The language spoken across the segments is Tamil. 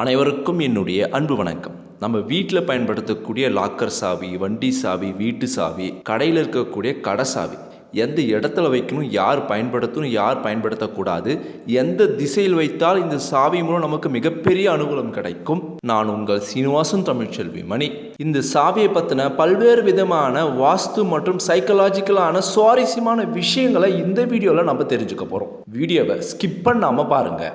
அனைவருக்கும் என்னுடைய அன்பு வணக்கம். நம்ம வீட்டில் பயன்படுத்தக்கூடிய லாக்கர் சாவி வண்டி சாவி வீட்டு சாவி கடையில் இருக்கக்கூடிய கடை சாவி எந்த இடத்துல வைக்கணும் யார் பயன்படுத்தணும் யார் பயன்படுத்தக்கூடாது எந்த திசையில் வைத்தால் இந்த சாவி மூலம் நமக்கு மிகப்பெரிய அனுகூலம் கிடைக்கும்? நான் உங்கள் சீனிவாசன் தமிழ்ச்செல்வி மணி. இந்த சாவியை பற்றின பல்வேறு விதமான வாஸ்து மற்றும் சைக்கலாஜிக்கலான சுவாரஸ்யமான விஷயங்களை இந்த வீடியோவில் நம்ம தெரிஞ்சுக்க போகிறோம் வீடியோவை ஸ்கிப் பண்ணாமல் பாருங்கள்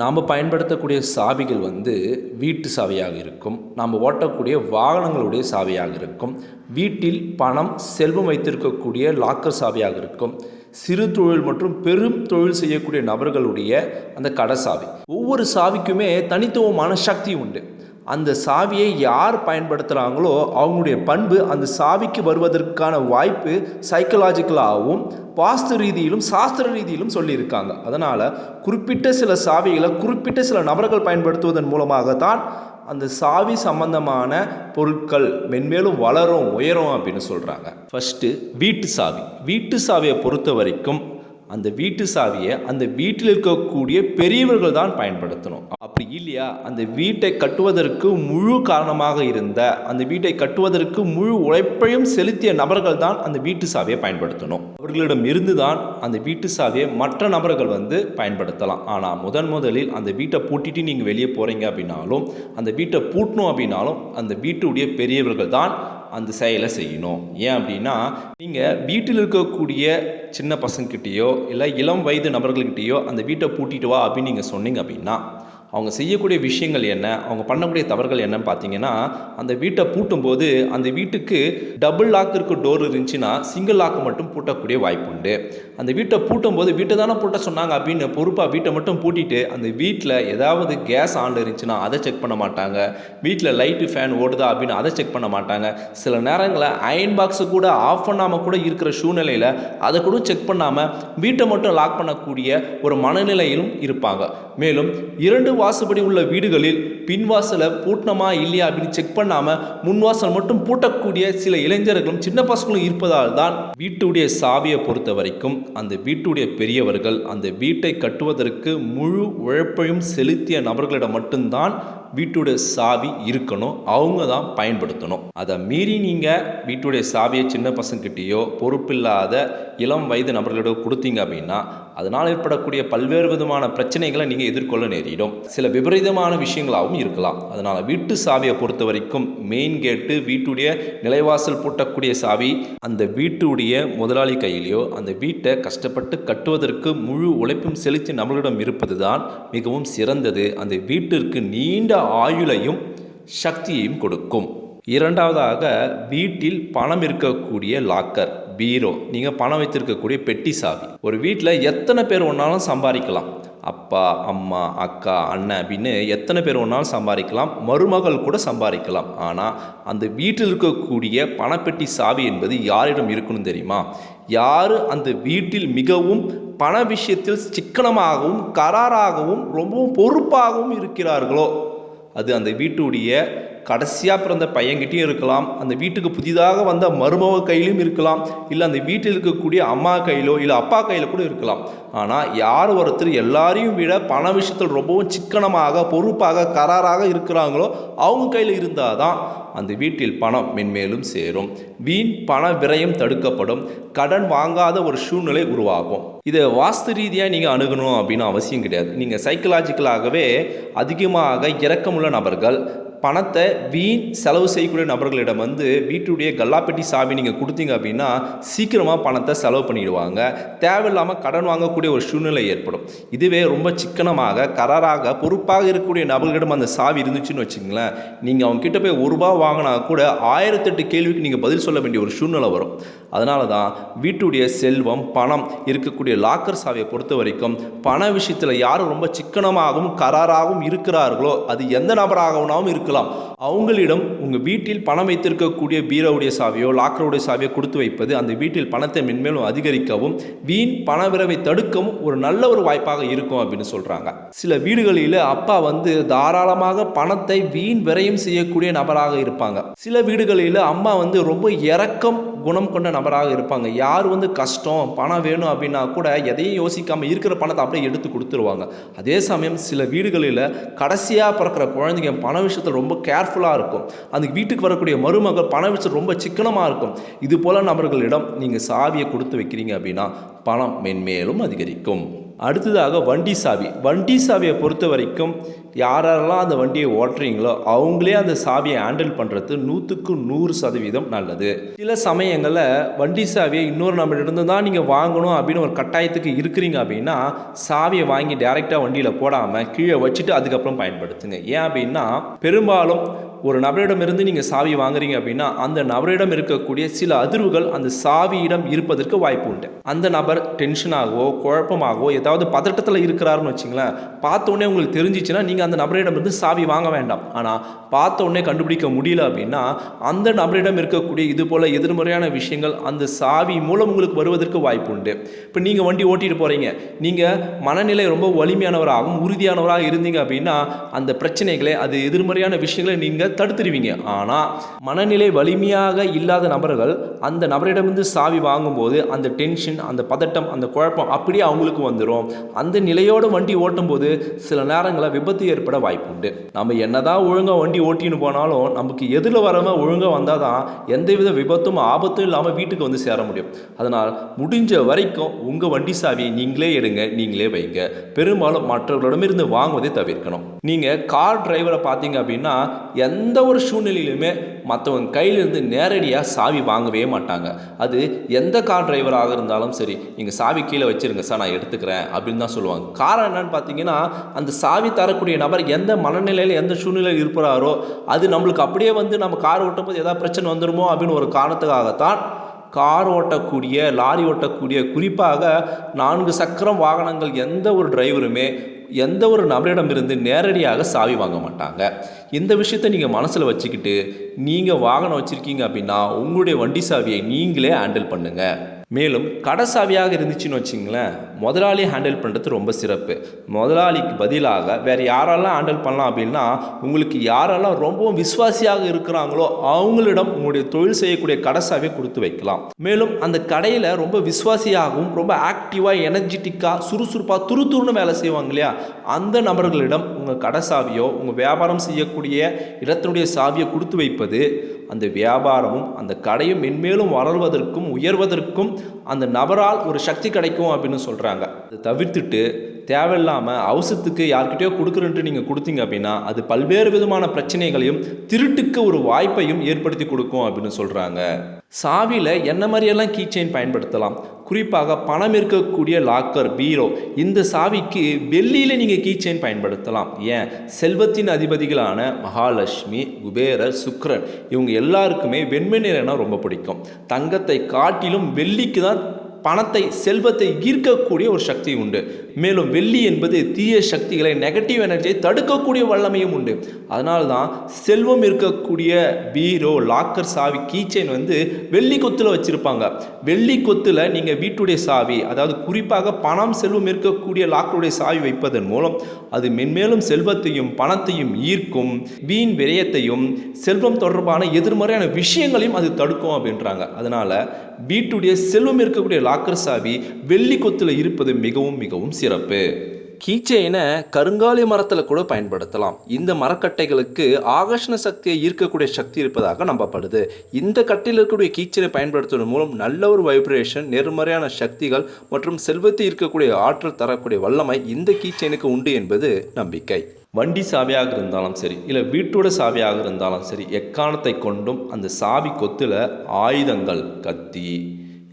நாம் பயன்படுத்தக்கூடிய சாவிகள் வந்து வீட்டு சாவியாக இருக்கும். நாம் ஓட்டக்கூடிய வாகனங்களுடைய சாவியாக இருக்கும். வீட்டில் பணம் செல்வம் வைத்திருக்கக்கூடிய லாக்கர் சாவியாக இருக்கும். சிறு தொழில் மற்றும் பெரும் தொழில் செய்யக்கூடிய நபர்களுடைய அந்த கடை சாவி. ஒவ்வொரு சாவிக்குமே தனித்துவமான சக்தி உண்டு. அந்த சாவியை யார் பயன்படுத்துகிறாங்களோ அவங்களுடைய பண்பு அந்த சாவிக்கு வருவதற்கான வாய்ப்பு சைக்கலாஜிக்கலாகவும் வாஸ்து ரீதியிலும் சாஸ்திர ரீதியிலும் சொல்லியிருக்காங்க. அதனால் குறிப்பிட்ட சில சாவிகளை குறிப்பிட்ட சில நபர்கள் பயன்படுத்துவதன் மூலமாகத்தான் அந்த சாவி சம்பந்தமான பொருட்கள் மென்மேலும் வளரும் உயரும் அப்படின்னு சொல்கிறாங்க ஃபஸ்ட்டு வீட்டு சாவி. வீட்டு சாவியை பொறுத்த வரைக்கும் அந்த வீட்டு சாவியை அந்த வீட்டில் இருக்கக்கூடிய பெரியவர்கள் தான் பயன்படுத்தணும். அப்படி இல்லையா? அந்த வீட்டை கட்டுவதற்கு முழு காரணமாக இருந்த அந்த வீட்டை கட்டுவதற்கு முழு உழைப்பையும் செலுத்திய நபர்கள் தான் அந்த வீட்டு சாவியை பயன்படுத்தணும். அவர்களிடம் இருந்து தான் அந்த வீட்டு சாவியை மற்ற நபர்கள் வந்து பயன்படுத்தலாம். ஆனால் முதன் முதலில் அந்த வீட்டை பூட்டிட்டு நீங்கள் வெளியே போகிறீங்க அப்படின்னாலும் அந்த வீட்டை பூட்டணும் அப்படின்னாலும் அந்த வீட்டுடைய பெரியவர்கள் தான் அந்த செயலை செய்யணும். ஏன் அப்படின்னா நீங்கள் வீட்டில் இருக்கக்கூடிய சின்ன பசங்கக்கிட்டேயோ இல்லை இளம் வயது நபர்கள்கிட்டேயோ அந்த வீட்டை பூட்டிட்டு வா அப்படின்னு நீங்கள் சொன்னீங்க அப்படின்னா அவங்க செய்யக்கூடிய விஷயங்கள் என்ன அவங்க பண்ணக்கூடிய தவறுகள் என்னன்னு பார்த்தீங்கன்னா அந்த வீட்டை பூட்டும்போது அந்த வீட்டுக்கு டபுள் லாக் இருக்க டோர் இருந்துச்சுன்னா சிங்கிள் லாக் மட்டும் பூட்டக்கூடிய வாய்ப்பு உண்டு. அந்த வீட்டை பூட்டும் போது வீட்டை தானே பூட்ட சொன்னாங்க அப்படின்னு பொறுப்பாக வீட்டை மட்டும் பூட்டிட்டு அந்த வீட்டில் ஏதாவது கேஸ் ஆன் இருந்துச்சுன்னா அதை செக் பண்ண மாட்டாங்க. வீட்டில் லைட்டு ஃபேன் ஓடுதா அப்படின்னு அதை செக் பண்ண மாட்டாங்க. சில நேரங்களில் அயன் பாக்ஸு கூட ஆஃப் பண்ணாமல் கூட இருக்கிற சூழ்நிலையில் அதை கூட செக் பண்ணாமல் வீட்டை மட்டும் லாக் பண்ணக்கூடிய ஒரு மனநிலையிலும் இருப்பாங்க. மேலும் இரண்டு வாசுபடி உள்ள வீடுகளில் பின்வாசலை பூட்டினமா இல்லையா அப்படின்னு செக் பண்ணாமல் முன்வாசல் மட்டும் பூட்டக்கூடிய சில இளைஞர்களும் சின்ன பசங்களும் இருப்பதால் தான் வீட்டுடைய சாவியை பொறுத்த வரைக்கும் அந்த வீட்டுடைய பெரியவர்கள் அந்த வீட்டை கட்டுவதற்கு முழு உழைப்பையும் செலுத்திய நபர்களிடம் மட்டும்தான் வீட்டுடைய சாவி இருக்கணும். அவங்க தான் பயன்படுத்தணும். அதை மீறி நீங்கள் வீட்டுடைய சாவியை சின்ன பசங்கக்கிட்டேயோ பொறுப்பில்லாத இளம் வயது நபர்களிடோ கொடுத்தீங்க அப்படின்னா அதனால் ஏற்படக்கூடிய பல்வேறு விதமான பிரச்சனைகளை நீங்கள் எதிர்கொள்ள நேரிடும். சில விபரீதமான விஷயங்களாகவும் இருக்கலாம். அதனால் வீட்டு சாவியை பொறுத்த வரைக்கும் மெயின் கேட்டு வீட்டுடைய நிலைவாசல் பூட்டக்கூடிய சாவி அந்த வீட்டுடைய முதலாளி கையிலையோ அந்த வீட்டை கஷ்டப்பட்டு கட்டுவதற்கு முழு உழைப்பும் செலுத்தி நம்மளிடம் இருப்பது தான் மிகவும் சிறந்தது. அந்த வீட்டிற்கு நீண்ட ஆயுளையும் சக்தியையும் கொடுக்கும். இரண்டாவதாக வீட்டில் பணம் இருக்கக்கூடிய லாக்கர் பீரோ நீங்கள் பணம் வைத்திருக்கக்கூடிய பெட்டி சாவி. ஒரு வீட்டில் எத்தனை பேர் ஒன்றாலும் சம்பாதிக்கலாம். அப்பா அம்மா அக்கா அண்ணன் அப்படின்னு எத்தனை பேர் ஒன்றாலும் சம்பாதிக்கலாம். மருமகள் கூட சம்பாதிக்கலாம். ஆனால் அந்த வீட்டில் இருக்கக்கூடிய பணப்பெட்டி சாவி என்பது யாரிடம் இருக்கணும் தெரியுமா? யார் அந்த வீட்டில் மிகவும் பண விஷயத்தில் சிக்கனமாகவும் கராராகவும் ரொம்பவும் பொறுப்பாகவும் இருக்கிறார்களோ? அது அந்த வீட்டுடைய கடைசியாக பிறந்த பையன்கிட்டையும் இருக்கலாம். அந்த வீட்டுக்கு புதிதாக வந்த மருமக கையிலும் இருக்கலாம். இல்லை அந்த வீட்டில் இருக்கக்கூடிய அம்மா கையிலோ இல்லை அப்பா கையில் கூட இருக்கலாம். ஆனால் யார் ஒருத்தர் எல்லாரையும் விட பண விஷயத்தில் ரொம்பவும் சிக்கனமாக பொறுப்பாக கராராக இருக்கிறாங்களோ அவங்க கையில் இருந்தால் தான் அந்த வீட்டில் பணம் மென்மேலும் சேரும். வீண் பண விரயம் தடுக்கப்படும். கடன் வாங்காத ஒரு சூழ்நிலை உருவாகும். இதை வாஸ்து ரீதியாக நீங்கள் அணுகணும் அப்படின்னு அவசியம் கிடையாது. நீங்கள் சைக்கலாஜிக்கலாகவே அதிகமாக இரக்கமுள்ள நபர்கள் பணத்தை வீண் செலவு செய்யக்கூடிய நபர்களிடம் வந்து வீட்டுடைய கல்லாப்பெட்டி சாவி நீங்கள் கொடுத்தீங்க அப்படின்னா சீக்கிரமாக பணத்தை செலவு பண்ணிடுவாங்க. தேவையில்லாமல் கடன் வாங்கக்கூடிய ஒரு சூழ்நிலை ஏற்படும். இதுவே ரொம்ப சிக்கனமாக கராராக பொறுப்பாக இருக்கக்கூடிய நபர்களிடம் அந்த சாவி இருந்துச்சுன்னு வச்சுங்களேன் நீங்கள் அவங்க கிட்ட போய் ஒரு ரூபா வாங்கினா கூட ஆயிரத்தெட்டு கேள்விக்கு நீங்கள் பதில் சொல்ல வேண்டிய ஒரு சூழ்நிலை வரும். அதனால தான் வீட்டுடைய செல்வம் பணம் இருக்கக்கூடிய லாக்கர் சாவியை பொறுத்த வரைக்கும் பண விஷயத்தில் யார் ரொம்ப சிக்கனமாகவும் கராராகவும் இருக்கிறார்களோ அது எந்த நபராகவும் இருக்கலாம். அவங்களிடம் உங்கள் வீட்டில் பணம் வைத்திருக்கக்கூடிய பீரோவுடைய சாவியோ லாக்கருடைய சாவியோ கொடுத்து வைப்பது அந்த வீட்டில் பணத்தை மென்மேலும் அதிகரிக்கவும் வீண் பணவிரவை தடுக்கவும் ஒரு நல்ல ஒரு வாய்ப்பாக இருக்கும் அப்படின்னு சொல்கிறாங்க சில வீடுகளில் அப்பா வந்து தாராளமாக பணத்தை வீண் விரயம் செய்யக்கூடிய நபராக இருப்பாங்க. சில வீடுகளில் அம்மா வந்து ரொம்ப இறக்கம் குணம் கொண்ட நபராக இருப்பாங்க. யார் வந்து கஷ்டம் பணம் வேணும் அப்படின்னா கூட எதையும் யோசிக்காமல் இருக்கிற பணத்தை அப்படியே எடுத்து கொடுத்துருவாங்க. அதே சமயம் சில வீடுகளில் கடைசியாக பிறக்கிற குழந்தைங்க பண விஷயத்தில் ரொம்ப கேர்ஃபுல்லாக இருக்கும். அந்த வீட்டுக்கு வரக்கூடிய மருமகள் பண விஷயம் ரொம்ப சிக்கனமாக இருக்கும். இது போல் நபர்களிடம் நீங்கள் சாவியை கொடுத்து வைக்கிறீங்க அப்படின்னா பணம் மென்மேலும் அதிகரிக்கும். அடுத்ததாக வண்டி சாவி. வண்டி சாவியை பொறுத்த வரைக்கும் யாரெல்லாம் அந்த வண்டியை ஓட்டுறீங்களோ அவங்களே அந்த சாவியை ஹேண்டில் பண்ணுறது நூற்றுக்கு நூறு சதவீதம் நல்லது. சில சமயங்களில் வண்டி சாவியை இன்னொரு நம்மளிடம் தான் நீங்கள் வாங்கணும் அப்படின்னு ஒரு கட்டாயத்துக்கு இருக்கிறீங்க அப்படின்னா சாவியை வாங்கி டைரெக்டாக வண்டியில் போடாமல் கீழே வச்சுட்டு அதுக்கப்புறம் பயன்படுத்துங்க. ஏன் அப்படின்னா பெரும்பாலும் ஒரு நபரிடமிருந்து நீங்கள் சாவி வாங்குறீங்க அப்படின்னா அந்த நபரிடம் இருக்கக்கூடிய சில அதிர்வுகள் அந்த சாவியிடம் இருப்பதற்கு வாய்ப்பு உண்டு. அந்த நபர் டென்ஷனாகவோ குழப்பமாகவோ ஏதாவது பதட்டத்தில் இருக்கிறாருன்னு வச்சுங்களேன் பார்த்த உடனே உங்களுக்கு தெரிஞ்சிச்சுன்னா நீங்கள் அந்த நபரிடமிருந்து சாவி வாங்க வேண்டாம். ஆனால் பார்த்த உடனே கண்டுபிடிக்க முடியல அப்படின்னா அந்த நபரிடம் இருக்கக்கூடிய இது போல் எதிர்மறையான விஷயங்கள் அந்த சாவி மூலம் உங்களுக்கு வருவதற்கு வாய்ப்பு உண்டு. இப்போ நீங்கள் வண்டி ஓட்டிகிட்டு போகிறீங்க நீங்கள் மனநிலை ரொம்ப வலிமையானவராகவும் உறுதியானவராக இருந்தீங்க அப்படின்னா அந்த பிரச்சனைகளை அது எதிர்மறையான விஷயங்களை நீங்கள் தடுத்துருவீங்க. ஆனால் மனநிலை வலிமையாக இல்லாத நபர்கள் அந்த நபரிடமிருந்து சாவி வாங்கும்போது அந்த டென்ஷன் அந்த பதட்டம் அந்த குழப்பம் அப்படியே அவங்களுக்கு வந்துடும் அந்த நிலையோடு வண்டி ஓட்டும் போது சில நேரங்களில் விபத்து ஏற்பட வாய்ப்பு உண்டு நம்ம என்னதான் ஒழுங்காக வண்டி ஓட்டின்னு போனாலும் நமக்கு எதிரில் வரவங்க ஒழுங்காக வந்தால் தான் எந்தவித விபத்தும் ஆபத்தும் இல்லாமல் வீட்டுக்கு வந்து சேர முடியும். அதனால் முடிஞ்ச வரைக்கும் உங்கள் வண்டி சாவியை நீங்களே எடுங்க நீங்களே வைங்க. பெரும்பாலும் மற்றவர்களிடமிருந்து வாங்குவதை தவிர்க்கணும். நீங்கள் கார் டிரைவரை பார்த்தீங்க அப்படின்னா எந்த எந்த ஒரு சூழ்நிலையிலுமே மற்றவங்க கையிலிருந்து நேரடியாக சாவி வாங்கவே மாட்டாங்க. அது எந்த கார் டிரைவராக இருந்தாலும் சரி நீங்கள் சாவி கீழே வச்சிருங்க சார் நான் எடுத்துக்கிறேன் அப்படின்னு தான் சொல்லுவாங்க. காரணம் என்னன்னு பார்த்தீங்கன்னா அந்த சாவி தரக்கூடிய நபர் எந்த மனநிலையில் எந்த சூழ்நிலையில் இருக்கிறாரோ அது நம்மளுக்கு அப்படியே வந்து நம்ம கார் ஓட்டும் போது ஏதாவது பிரச்சனை வந்துடுமோ அப்படின்னு ஒரு காரணத்துக்காகத்தான் கார் ஓட்டக்கூடிய லாரி ஓட்டக்கூடிய குறிப்பாக நான்கு சக்கரம் வாகனங்கள் எந்த ஒரு டிரைவருமே எந்த ஒரு நபரிடமிருந்து நேரடியாக சாவி வாங்க மாட்டாங்க. இந்த விஷயத்தை நீங்கள் மனசில் வச்சுக்கிட்டு நீங்கள் வாகனம் வச்சுருக்கீங்க அப்படின்னா உங்களுடைய வண்டி சாவியை நீங்களே ஹேண்டில் பண்ணுங்கள் மேலும் கடைசாவியாக இருந்துச்சுன்னு வச்சிங்களேன் முதலாளி ஹேண்டில் பண்ணுறது ரொம்ப சிறப்பு. முதலாளிக்கு பதிலாக வேறு யாரெல்லாம் ஹேண்டில் பண்ணலாம் அப்படின்னா உங்களுக்கு யாரெல்லாம் ரொம்பவும் விசுவாசியாக இருக்கிறாங்களோ அவங்களிடம் உங்களுடைய தொழில் செய்யக்கூடிய கடைசாவே கொடுத்து வைக்கலாம். மேலும் அந்த கடையில் ரொம்ப விசுவாசியாகவும் ரொம்ப ஆக்டிவாக எனர்ஜெட்டிக்காக சுறுசுறுப்பாக துருதுருன்னு வேலை செய்வாங்க இல்லையா? அந்த நபர்களிடம் உங்கள் கடைசாவியோ உங்கள் வியாபாரம் செய்யக்கூடிய இடத்தினுடைய சாவியை கொடுத்து வைப்பது அந்த வியாபாரமும் அந்த கடையும் மென்மேலும் வளர்வதற்கும் உயர்வதற்கும் அந்த நபரால் ஒரு சக்தி கிடைக்கும் அப்படின்னு சொல்கிறாங்க அதை தவிர்த்துட்டு தேவையில்லாமல் அவசரத்துக்கு யார்கிட்டயோ கொடுக்குறேன்ட்டு நீங்கள் கொடுத்தீங்க அப்படின்னா அது பல்வேறு விதமான பிரச்சனைகளையும் திருட்டுக்கு ஒரு வாய்ப்பையும் ஏற்படுத்தி கொடுக்கும் அப்படின்னு சொல்கிறாங்க சாவியில் என்ன மாதிரியெல்லாம் கீ செயின் பயன்படுத்தலாம்? குறிப்பாக பணம் இருக்கக்கூடிய லாக்கர் பீரோ இந்த சாவிக்கு வெள்ளியில் நீங்கள் கீ செயின் பயன்படுத்தலாம். ஏன்? செல்வத்தின் அதிபதிகளான மகாலட்சுமி குபேரர் சுக்ரன் இவங்க எல்லாருக்குமே வெண்மை நிறம்னா ரொம்ப பிடிக்கும். தங்கத்தை காட்டிலும் வெள்ளிக்கு தான் பணத்தை செல்வத்தை ஈர்க்கக்கூடிய ஒரு சக்தி உண்டு. மேலும் வெள்ளி என்பது தீய சக்திகளை நெகட்டிவ் எனர்ஜியை தடுக்கக்கூடிய வல்லமையும் உண்டு. அதனால தான் செல்வம் இருக்கக்கூடிய பீரோ லாக்கர் சாவி கீச்சைன் வந்து வெள்ளி கொத்தில் வச்சுருப்பாங்க. வெள்ளி கொத்தில் நீங்கள் வீட்டுடைய சாவி அதாவது குறிப்பாக பணம் செல்வம் இருக்கக்கூடிய லாக்கருடைய சாவி வைப்பதன் மூலம் அது மென்மேலும் செல்வத்தையும் பணத்தையும் ஈர்க்கும் வீண் விரயத்தையும் செல்வம் தொடர்பான எதிர்மறையான விஷயங்களையும் அது தடுக்கும் அப்படின்றாங்க. அதனால் வீட்டுடைய செல்வம் இருக்கக்கூடிய லாக்கர் சாவி வெள்ளி கொத்தில் இருப்பது மிகவும் மிகவும் சிறப்பு. கீச்செயினை கருங்காலி மரத்தில் கூட பயன்படுத்தலாம். இந்த மரக்கட்டைகளுக்கு ஆகர்ஷண சக்தியை ஈர்க்கக்கூடிய சக்தி இருப்பதாக நம்பப்படுது. இந்த கட்டையில் இருக்கக்கூடிய கீச்செயினை பயன்படுத்துவதன் மூலம் நல்ல ஒரு வைப்ரேஷன் நேர்மறையான சக்திகள் மற்றும் செல்வத்தை ஈர்க்கக்கூடிய ஆற்றல் தரக்கூடிய வல்லமை இந்த கீச்செயினுக்கு உண்டு என்பது நம்பிக்கை. வண்டி சாவியாக இருந்தாலும் சரி இல்லை வீட்டோட சாவியாக இருந்தாலும் சரி எக்காரணத்தை கொண்டும் அந்த சாவி கொத்தில் ஆயுதங்கள் கத்தி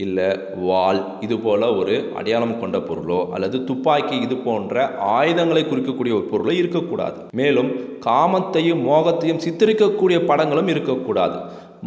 இல்லை வால் இது போல் ஒரு அடையாளம் கொண்ட பொருளோ அல்லது துப்பாக்கி இது போன்ற ஆயுதங்களை குறிக்கக்கூடிய ஒரு பொருளோ இருக்கக்கூடாது. மேலும் காமத்தையும் மோகத்தையும் சித்தரிக்கக்கூடிய படங்களும் இருக்கக்கூடாது.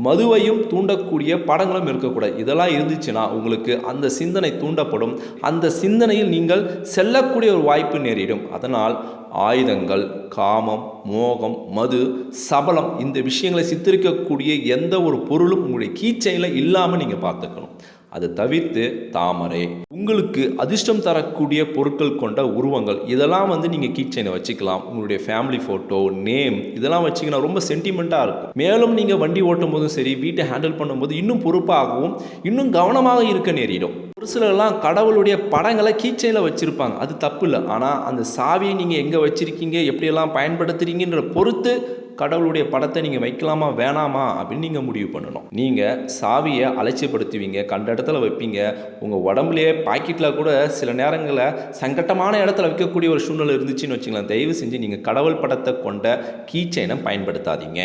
மதுவையும் தூண்டக்கூடிய படங்களும் இருக்கக்கூடாது. இதெல்லாம் இருந்துச்சுன்னா உங்களுக்கு அந்த சிந்தனை தூண்டப்படும். அந்த சிந்தனையில் நீங்கள் செல்லக்கூடிய ஒரு வாய்ப்பு நேரிடும். அதனால் ஆயுதங்கள் காமம் மோகம் மது சபலம் இந்த விஷயங்களை சித்தரிக்கக்கூடிய எந்த ஒரு பொருளும் உங்களுடைய கீச்சையில் இல்லாமல் நீங்கள் பார்த்துக்கணும். அதை தவிர்த்து தாமரை உங்களுக்கு அதிர்ஷ்டம் தரக்கூடிய பொருட்கள் கொண்ட உருவங்கள் இதெல்லாம் வந்து நீங்கள் கீச்சைனை வச்சுக்கலாம். உங்களுடைய ஃபேமிலி ஃபோட்டோ நேம் இதெல்லாம் வச்சிங்கன்னா ரொம்ப சென்டிமெண்ட்டாக இருக்கும். மேலும் நீங்கள் வண்டி ஓட்டும் போதும் சரி வீட்டை ஹேண்டில் பண்ணும்போது இன்னும் பொறுப்பாகவும் இன்னும் கவனமாக இருக்க நேரிடும். ஒரு சிலர்லாம் கடவுளுடைய படங்களை கீச்சையில் வச்சுருப்பாங்க. அது தப்பு இல்லை. ஆனால் அந்த சாவியை நீங்கள் எங்கே வச்சுருக்கீங்க? எப்படியெல்லாம் பயன்படுத்துகிறீங்கன்ற பொறுத்து கடவுளுடைய படத்தை நீங்கள் வைக்கலாமா வேணாமா அப்படின்னு நீங்கள் முடிவு பண்ணணும். நீங்கள் சாவியை அலட்சியப்படுத்துவீங்க கண்ட இடத்துல வைப்பீங்க. உங்கள் உடம்புலையே பாக்கெட்டில் கூட சில நேரங்களில் சங்கட்டமான இடத்துல வைக்கக்கூடிய ஒரு சூழ்நிலை இருந்துச்சுன்னு வச்சுக்கலாம் தயவு செஞ்சு நீங்கள் கடவுள் படத்தை கொண்ட கீச்சைனை பயன்படுத்தாதீங்க.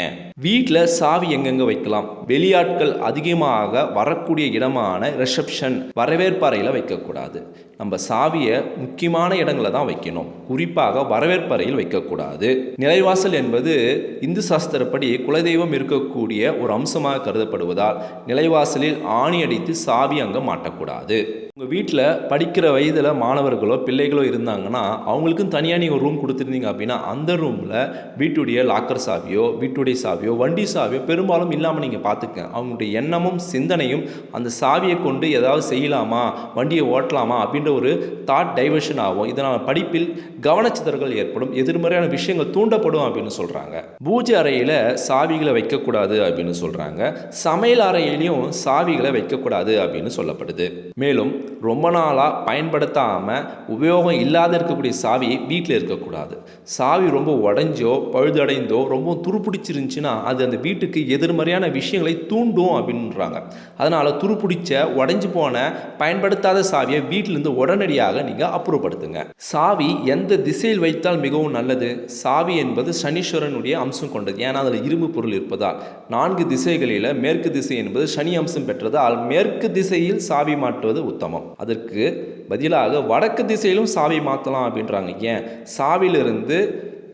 வீட்டில் சாவி எங்கெங்கே வைக்கலாம்? வெளியாட்கள் அதிகமாக வரக்கூடிய இடமான ரிசப்ஷன் வரவேற்பறையில் வைக்கக்கூடாது. நம்ம சாவியை முக்கியமான இடங்களில் தான் வைக்கணும். குறிப்பாக வரவேற்பறையில் வைக்கக்கூடாது. நிலைவாசல் என்பது இந்து சாஸ்திரப்படி குலதெய்வம் இருக்கக்கூடிய ஒரு அம்சமாக கருதப்படுவதால் நிலைவாசலில் ஆணி அடித்து சாவி அங்கே மாட்டக்கூடாது. உங்கள் வீட்டில் படிக்கிற வயதில் மாணவர்களோ பிள்ளைகளோ இருந்தாங்கன்னா அவங்களுக்கும் தனியாக நீங்கள் ஒரு ரூம் கொடுத்துருந்தீங்க அப்படின்னா அந்த ரூமில் வீட்டுடைய லாக்கர் சாவியோ வீட்டுடைய சாவியோ வண்டி சாவியோ பெரும்பாலும் இல்லாமல் நீங்கள் பார்த்துக்க அவங்களுடைய எண்ணமும் சிந்தனையும் அந்த சாவியை கொண்டு ஏதாவது செய்யலாமா வண்டியை ஓட்டலாமா அப்படின்ற ஒரு தாட் டைவர்ஷன் ஆகும். இதனால் படிப்பில் கவனச்சிதறல்கள் ஏற்படும் எதிர்மறையான விஷயங்கள் தூண்டப்படும் அப்படின்னு சொல்கிறாங்க பூஜை அறையில் சாவிகளை வைக்கக்கூடாது அப்படின்னு சொல்கிறாங்க சமையல் அறையிலையும் சாவிகளை வைக்கக்கூடாது அப்படின்னு சொல்லப்படுது. மேலும் ரொம்ப நாளாக பயன்படுத்தாமல் உபயோகம் இல்லாத இருக்கக்கூடிய சாவி வீட்டில் இருக்கக்கூடாது. சாவி ரொம்ப உடஞ்சோ பழுதடைந்தோ ரொம்ப துருப்பிடிச்சிருந்துச்சுன்னா அது அந்த வீட்டுக்கு எதிர்மறையான விஷயங்களை தூண்டும் அப்படின்றாங்க. அதனால் துருப்பிடிச்ச உடஞ்சி போன பயன்படுத்தாத சாவியை வீட்டிலேருந்து உடனடியாக நீங்கள் அப்புறப்படுத்துங்க. சாவி எந்த திசையில் வைத்தால் மிகவும் நல்லது? சாவி என்பது சனீஸ்வரனுடைய அம்சம் கொண்டது. ஏன்னா அதில் இரும்பு பொருள் இருப்பதால். நான்கு திசைகளில் மேற்கு திசை என்பது சனி அம்சம் பெற்றதால் மேற்கு திசையில் சாவி மாற்றுவது உத்தமம். அதற்கு பதிலாக வடக்கு திசையிலும் சாவி மாற்றலாம் அப்படின்றாங்க. ஏன்? சாவியிலிருந்து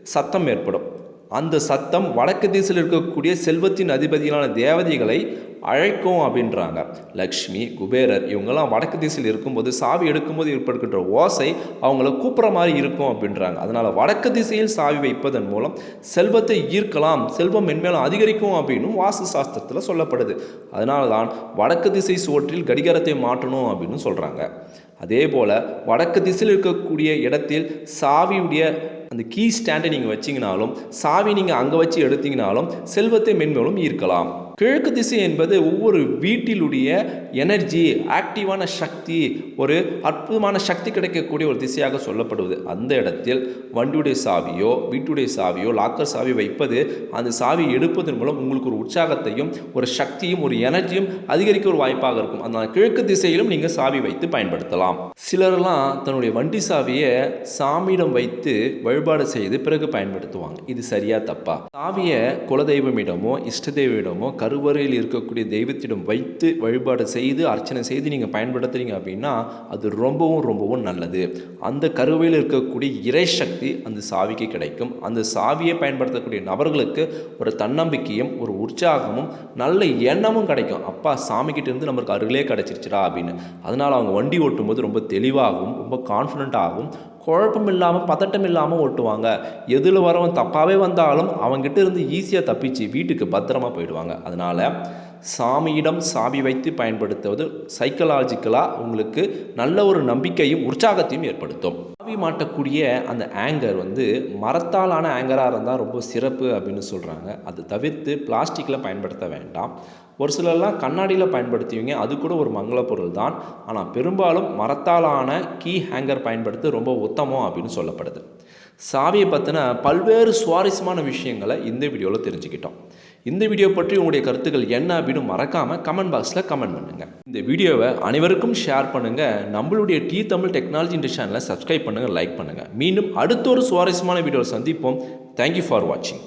சத்தம் ஏற்படும். அந்த சத்தம் வடக்கு திசையில் இருக்கக்கூடிய செல்வத்தின் அதிபதிகளான தேவதைகளை அழைக்கும் அப்படின்றாங்க. லக்ஷ்மி குபேரர் இவங்கெல்லாம் வடக்கு திசையில் இருக்கும்போது சாவி எடுக்கும்போது ஏற்படுகின்ற ஓசை அவங்கள கூப்பிட்ற மாதிரி இருக்கும் அப்படின்றாங்க. அதனால் வடக்கு திசையில் சாவி வைப்பதன் மூலம் செல்வத்தை ஈர்க்கலாம் செல்வம் மென்மேலும் அதிகரிக்கும் அப்படின்னும் வாஸ்து சாஸ்திரத்தில் சொல்லப்படுது. அதனால தான் வடக்கு திசை சுவற்றில் கடிகாரத்தை மாற்றணும் அப்படின்னு சொல்கிறாங்க அதே போல் வடக்கு திசையில் இருக்கக்கூடிய இடத்தில் சாவியுடைய அந்த கீ ஸ்டாண்டை நீங்கள் வச்சிங்கனாலும் சாவி நீங்கள் அங்கே வச்சு எடுத்தீங்கனாலும் செல்வத்தை மென்மேலும் ஈர்க்கலாம். கிழக்கு திசை என்பது ஒவ்வொரு வீட்டிலுடைய எனர்ஜி ஆக்டிவான சக்தி ஒரு அற்புதமான சக்தி கிடைக்கக்கூடிய ஒரு திசையாக சொல்லப்படுவது. அந்த இடத்தில் வண்டியுடைய சாவியோ வீட்டுடைய சாவியோ லாக்கர் சாவி வைப்பது அந்த சாவியை எடுப்பதன் மூலம் உங்களுக்கு ஒரு உற்சாகத்தையும் ஒரு சக்தியும் ஒரு எனர்ஜியும் அதிகரிக்க ஒரு வாய்ப்பாக இருக்கும். அதனால் கிழக்கு திசையிலும் நீங்கள் சாவி வைத்து பயன்படுத்தலாம். சிலரெல்லாம் தன்னுடைய வண்டி சாவியை சாமியிடம் வைத்து வழிபாடு செய்து பிறகு பயன்படுத்துவாங்க. இது சரியா தப்பா? சாவியை குலதெய்வமிடமோ இஷ்ட தெய்வமிடமோ கருவறையில் இருக்கக்கூடிய தெய்வத்திடம் வைத்து வழிபாடு செய்து அர்ச்சனை செய்து நீங்கள் பயன்படுத்துகிறீங்க அப்படின்னா அது ரொம்பவும் ரொம்பவும் நல்லது. அந்த கருவையில் இருக்கக்கூடிய இறை சக்தி அந்த சாவிக்கு கிடைக்கும். அந்த சாவியை பயன்படுத்தக்கூடிய நபர்களுக்கு ஒரு தன்னம்பிக்கையும் ஒரு உற்சாகமும் நல்ல எண்ணமும் கிடைக்கும். அப்பா சாமிக்கிட்ட இருந்து நம்மளுக்கு அருகிலே கிடச்சிருச்சுடா அப்படின்னு. அதனால் அவங்க வண்டி ஓட்டும்போது ரொம்ப தெளிவாகவும் ரொம்ப கான்ஃபிடண்ட்டாகவும் குழப்பம் இல்லாமல் பதட்டம் இல்லாமல் ஓட்டுவாங்க. எதில் வரவன் தப்பாகவே வந்தாலும் அவங்ககிட்ட இருந்து ஈஸியாக தப்பிச்சு வீட்டுக்கு பத்திரமா போயிடுவாங்க. அதனால் சாமியிடம் சாமி வைத்து பயன்படுத்துவது சைக்கலாஜிக்கலாக உங்களுக்கு நல்ல ஒரு நம்பிக்கையும் உற்சாகத்தையும் ஏற்படுத்தும். சாவி மாட்டக்கூடிய அந்த ஆங்கர் வந்து மரத்தாலான ஆங்கராக இருந்தால் ரொம்ப சிறப்பு அப்படின்னு சொல்கிறாங்க அது தவிர்த்து பிளாஸ்டிக்கில் பயன்படுத்த வேண்டாம். ஒரு சிலர்லாம் கண்ணாடியில் பயன்படுத்துவீங்க. அது கூட ஒரு மங்கள பொருள் தான். ஆனால் பெரும்பாலும் மரத்தாலான கீ ஹேங்கர் பயன்படுத்து ரொம்ப உத்தமம் அப்படின்னு சொல்லப்படுது. சாவியை பற்றின பல்வேறு சுவாரஸ்யமான விஷயங்களை இந்த வீடியோவில் தெரிஞ்சுக்கிட்டோம். இந்த வீடியோ பற்றி உங்களுடைய கருத்துக்கள் என்ன அப்படின்னு மறக்காமல் கமெண்ட் பாக்ஸில் கமெண்ட் பண்ணுங்கள் இந்த வீடியோவை அனைவருக்கும் ஷேர் பண்ணுங்கள் நம்மளுடைய டி தமிழ் டெக்னாலஜி இந்த சேனலை சப்ஸ்கிரைப் பண்ணுங்கள் லைக் பண்ணுங்கள் மீண்டும் அடுத்த ஒரு சுவாரஸ்யமான வீடியோவில் சந்திப்போம். தேங்க்யூ ஃபார் வாட்சிங்